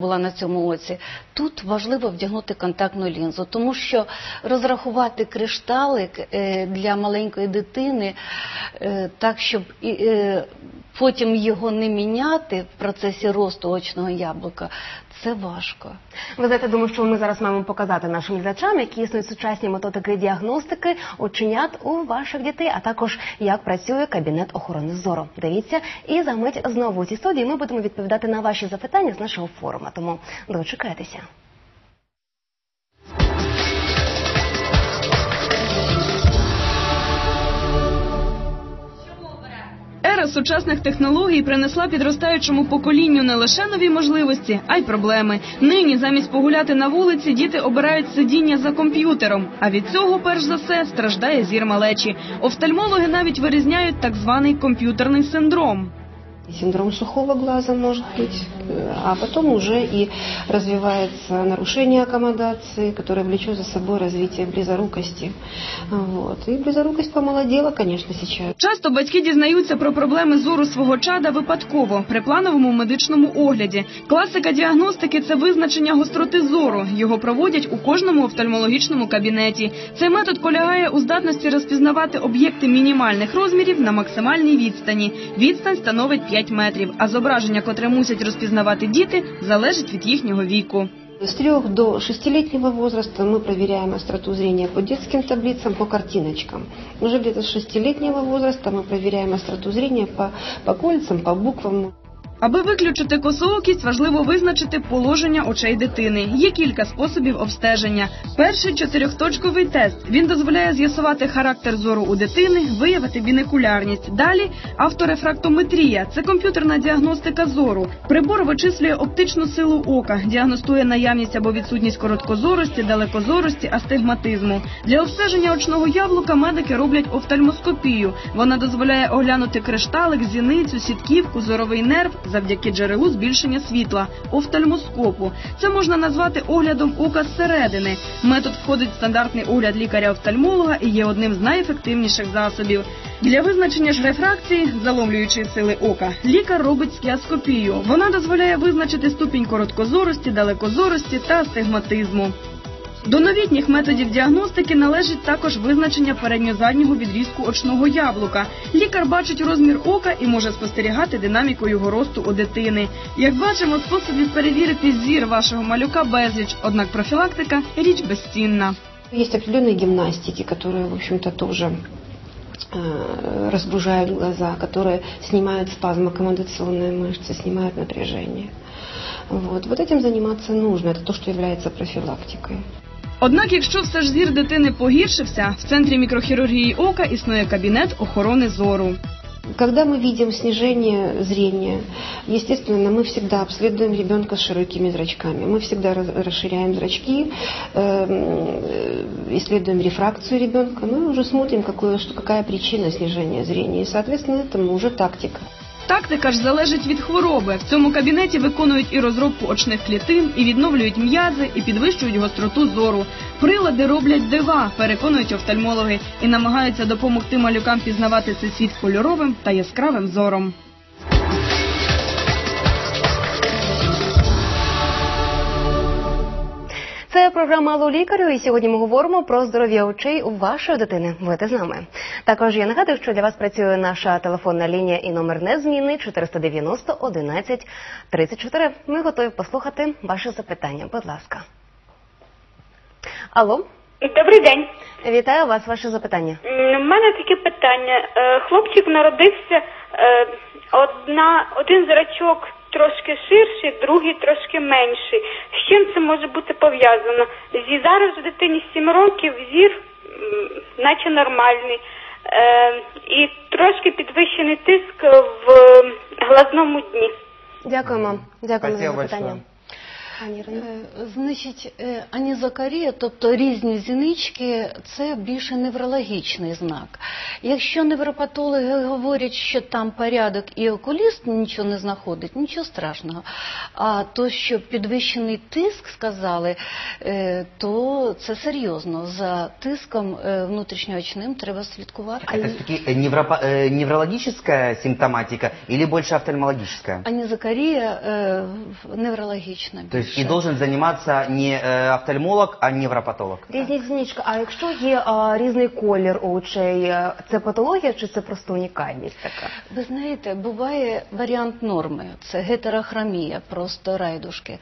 була на цьому оці. Тут важливо вдягнути контактну лінзу, тому що розрахувати кришталик е, для маленької дитини е, так, щоб е, потім його не міняти в процесі росту очного яблука, це важко. Ви знаєте, думаю, що ми зараз маємо показати нашим глядачам, які існують сучасні методики діагностики оченят у ваших дітей, а також як працює кабінет охорони зору. Дивіться, і за мить знову у цій студії ми будемо відповідати на ваші запитання з нашого форума. Тому дочекайтеся. Сучасних технологій принесла підростаючому поколінню не лише нові можливості, а й проблеми. Нині замість погуляти на вулиці діти обирають сидіння за комп'ютером. А від цього, перш за все, страждає зір малечі. Офтальмологи навіть вирізняють так званий комп'ютерний синдром. Синдром сухого глаза может быть, э, а потом уже и развивается нарушение аккомодации, которое влечет за собой развитие близорукости. Вот. И близорукость помолодела, конечно, сейчас. Часто батьки дізнаються про проблеми зору свого чада випадково при плановому медичному огляді. Класика діагностики це визначення гостроти зору. Його проводять у кожному офтальмологічному кабінеті. Цей метод полягає у здатності розпізнавати об'єкти мінімальних розмірів на максимальній відстані. Відстань становить 5 метрів, а зображення, котре мусять розпізнавати діти, залежить від їхнього віку. С 3 до 6-летнего возраста мы проверяем остроту зрения по детским таблицам, по картиночкам. Уже где-то с 6-летнего возраста мы проверяем остроту зрения по, по кольцам, по буквам. Аби виключити косоокість, важливо визначити положення очей дитини. Є кілька способів обстеження. Перший чотирьохточковий тест. Він дозволяє з'ясувати характер зору у дитини, виявити бінекулярність. Далі авторефрактометрія це комп'ютерна діагностика зору. Прибор вичислює оптичну силу ока, діагностує наявність або відсутність короткозорості, далекозорості, астигматизму. Для обстеження очного яблука медики роблять офтальмоскопію. Вона дозволяє оглянути кришталик, зіницю, сітківку, зоровий нерв завдяки джерелу збільшення світла офтальмоскопу. Це можна назвати оглядом ока зсередини. Метод входить в стандартний огляд лікаря-офтальмолога і є одним з найефективніших засобів. Для визначення ж рефракції, заломлюючої сили ока, лікар робить скіаскопію. Вона дозволяє визначити ступінь короткозорості, далекозорості та астигматизму. До новітніх методів діагностики належить також визначення передньо-заднього відрізку очного яблука. Лікар бачить розмір ока і може спостерігати динаміку його росту у дитини. Як бачимо, способів перевірити зір вашого малюка безліч, однак профілактика річ безцінна. Есть определенные гимнастики, которые, в общем-то, тоже э, разгружают глаза, которые снимают спазм аккомодационные мышцы, снимают напряжение. Вот. вот этим заниматься нужно, это то, что является профилактикой. Однак, якщо все ж зір дитини погіршився, в центрі мікрохірургії ока існує кабінет охорони зору. Когда мы видим снижение зрения, естественно, мы всегда обследуем ребенка с широкими зрачками. Мы всегда раз- расширяем зрачки, э, исследуем рефракцию ребенка, ну и уже смотрим, какое, что, какая причина снижения зрения. И, соответственно, этому уже тактика. Тактика ж залежить від хвороби. В цьому кабінеті виконують і розробку очних клітин, і відновлюють м'язи, і підвищують гостроту зору. Прилади роблять дива, переконують офтальмологи, і намагаються допомогти малюкам пізнавати цей світ кольоровим та яскравим зором. Це програма «Алло лікарю, і сьогодні ми говоримо про здоров'я очей у вашої дитини. Будьте з нами. Також я нагадую, що для вас працює наша телефонна лінія і номер незмінний 490 11 34. Ми готові послухати ваші запитання. Будь ласка. Алло, Добрий день. вітаю вас. Ваше запитання. У мене таке питання. Е, Хлопчик народився е, одна, один зрачок трошки ширший, другий трошки менший. З чим це може бути пов'язано? Зі зараз в дитині 7 років зір, наче нормальний, е, і трошки підвищений тиск в глазному дні. Дякуємо. Дякуємо за Спасибо запитання. Пані Е, Значить, е, анізокарія, тобто різні зінички, це більше неврологічний знак. Якщо невропатологи говорять, що там порядок і окуліст нічого не знаходить, нічого страшного. А то, що підвищений тиск сказали, е, то це серйозно. За тиском внутрішньоочним треба слідкувати. Это все-таки неврологическая симптоматика или больше офтальмологическая? Анізокарія неврологічна. То більше. должен заниматься не э, офтальмолог, а невропатолог. Різні. А якщо є а, різний колір очей, е, це патологія чи це просто унікальність така? Ви знаєте, буває варіант норми, це гетерохромія, просто райдушки.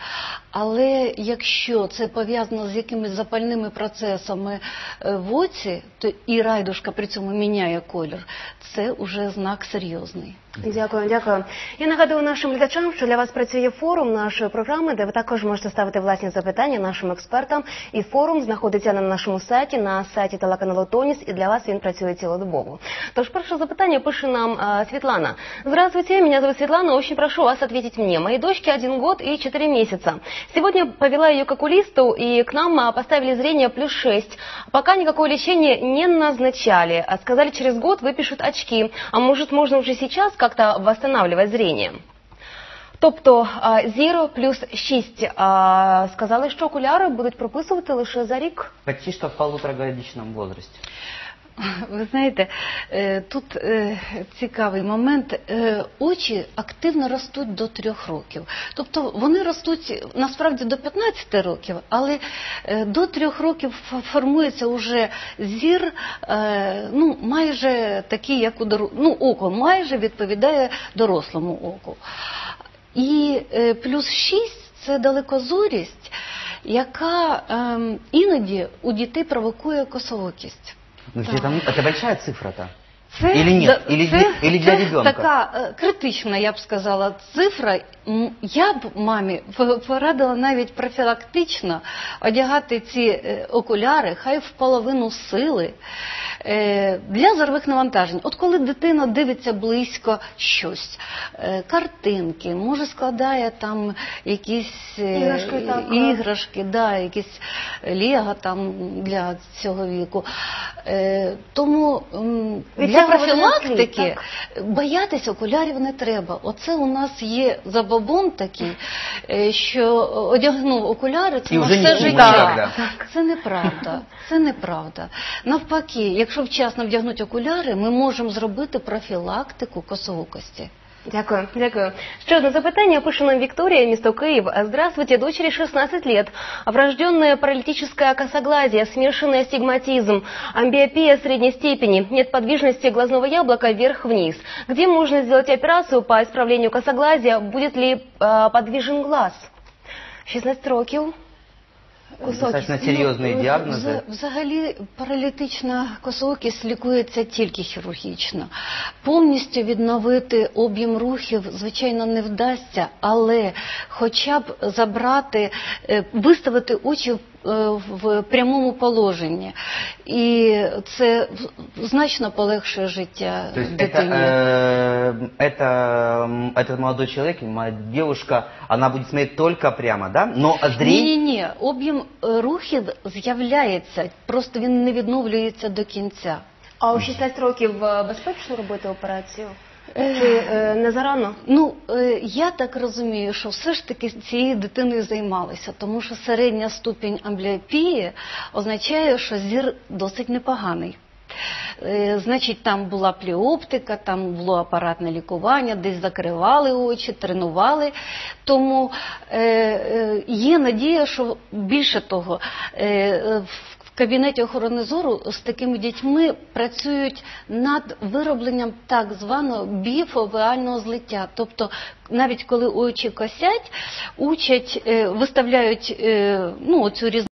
Але якщо це пов'язано з якимись запальними процесами е, в оці, то і райдушка при цьому міняє колір, це вже знак серйозний. Дякую, дякую. Я нагадую нашим глядачам, що для вас працює форум нашої програми, де ви також можете ставити власні запитання нашим експертам. І форум знаходиться на нашому сайті, на сайті телеканалу Тоніс, і для вас він працює цілодобово. Тож перше запитання пише нам а, Светлана. Здравствуйте, меня зовут Светлана, очень прошу вас ответить мне. Моей дочке один год и четыре месяца. Сегодня повела ее к окулисту, и к нам а, поставили зрение плюс 6. Пока никакое лечение не назначали. А Сказали, через год выпишут очки. А может, можно уже сейчас как-то восстанавливать зрение? Тобто 0 плюс 6. Сказали, що окуляри будуть прописувати лише за рік. Почти что в полуторагодичном возрасте. Ви знаєте, е, тут е, цікавий момент. Е, Очі активно ростуть до трьох років. Тобто вони ростуть насправді до 15 років, але е, до трьох років формується уже зір, е, ну майже такий, як у дору... ну, око майже відповідає дорослому оку. І плюс 6 це далекозорість, яка ем, іноді у дітей провокує косоокість. Ну, Так. это, это большая цифра-то. Це, Или нет? да- Или це, для- или для це ребенка? така е, критична, я б сказала, цифра. Я б мамі порадила навіть профілактично одягати ці е, окуляри, хай в половину сили е, для зорових навантажень. От коли дитина дивиться близько щось, е, картинки, може складає там якісь е, Іграшки, так. іграшки, да, якісь лего там для цього віку. Е, тому для профілактики боятися окулярів не треба. Оце у нас є забобон такий, е, що одягнув окуляри, це на все життя. Це неправда. Це неправда. Навпаки, якщо вчасно вдягнути окуляри, ми можемо зробити профілактику косоокості. Дякую, дякую. Ще одне запитання пише нам Виктория, місто Киев. Здравствуйте, дочери 16 лет. Врожденное паралитическое косоглазие, смешанный астигматизм, амбиопия средней степени, нет подвижности глазного яблока вверх-вниз. Где можно сделать операцию по исправлению косоглазия? Будет ли э, подвижен глаз? 16 років. Достаточно серьезные Ну, диагнозы. Взагалі паралітична косоокість лікується тільки хірургічно. Повністю відновити об'єм рухів, звичайно, не вдасться, але хоча б забрати, е, виставити очі в- в прямому положенні. І це в- значно полегшує життя То есть это, дитині. э, это, м, этот молодой человек, моя девушка, она будет смотреть только прямо, да? Но Ні, зрение... ні, ні. Об'єм е, рухів з'являється, просто він не відновлюється до кінця. А у 16 років е, безпечно робити операцію? Чи е, не зарано? Ну, е, я так розумію, що все ж таки цією дитиною займалися, тому що середня ступінь амбліопії означає, що зір досить непоганий. Е, Значить, там була пліоптика, там було апаратне лікування, десь закривали очі, тренували. Тому е, е, є надія, що більше того, е, в кабінеті охорони зору з такими дітьми працюють над виробленням так званого біфовеального злиття. Тобто, навіть коли очі косять, учать, е, виставляють е, ну, цю різницю.